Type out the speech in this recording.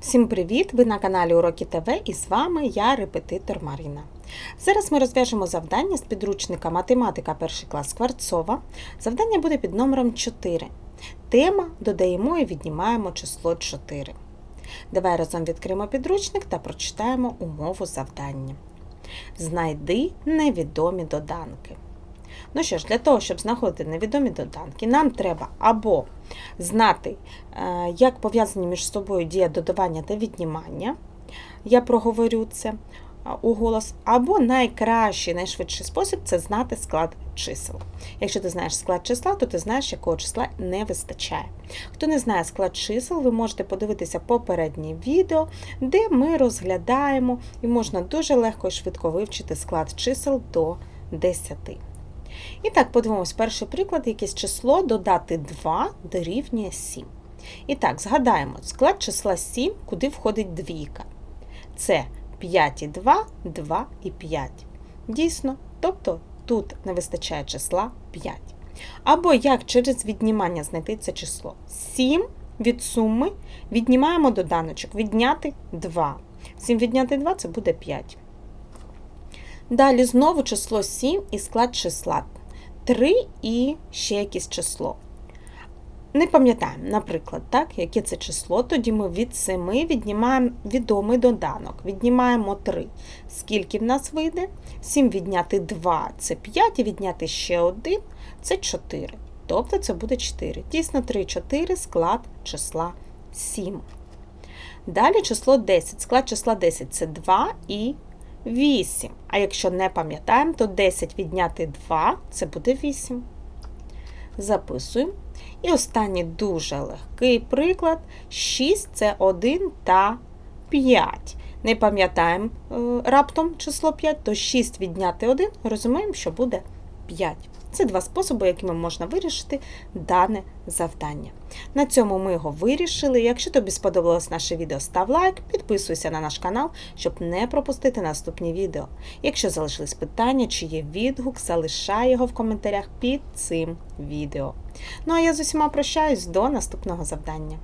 Всім привіт! Ви на каналі Уроки ТВ і з вами я, репетитор Маріна. Зараз ми розв'яжемо завдання з підручника Математика 1 клас Скворцова. Завдання буде під номером 4. Тема додаємо і віднімаємо число 4. Давай разом відкриємо підручник та прочитаємо умову завдання. Знайди невідомі доданки. Ну що ж, для того, щоб знаходити невідомі доданки, нам треба або знати, е, як пов'язані між собою дія додавання та віднімання. Я проговорю це а, уголос, або найкращий, найшвидший спосіб це знати склад чисел. Якщо ти знаєш склад числа, то ти знаєш, якого числа не вистачає. Хто не знає склад чисел, ви можете подивитися попереднє відео, де ми розглядаємо і можна дуже легко і швидко вивчити склад чисел до 10. І так, подивимось перший приклад, якесь число додати 2 дорівнює 7. І так, згадаємо, склад числа 7, куди входить двійка. Це 5 і 2, 2 і 5. Дійсно, тобто тут не вистачає числа 5. Або як через віднімання знайти це число. 7 від суми віднімаємо доданочок, відняти 2. 7 відняти 2 це буде 5. Далі знову число 7 і склад числа 3 і ще якесь число. Не пам'ятаємо, наприклад, так, яке це число, тоді ми від 7 віднімаємо відомий доданок, віднімаємо 3. Скільки в нас вийде? 7 відняти 2 це 5, і відняти ще 1 це 4. Тобто це буде 4. Дійсно, 3, 4 склад числа 7. Далі число 10. Склад числа 10 це 2 і 8. А якщо не пам'ятаємо, то 10 відняти 2 це буде 8. Записуємо. І останній дуже легкий приклад: 6 це 1 та 5. Не пам'ятаємо е, раптом число 5, то 6 відняти 1, розуміємо, що буде 5. Це два способи, якими можна вирішити дане завдання. На цьому ми його вирішили. Якщо тобі сподобалось наше відео, став лайк, підписуйся на наш канал, щоб не пропустити наступні відео. Якщо залишились питання чи є відгук, залишай його в коментарях під цим відео. Ну а я з усіма прощаюсь до наступного завдання.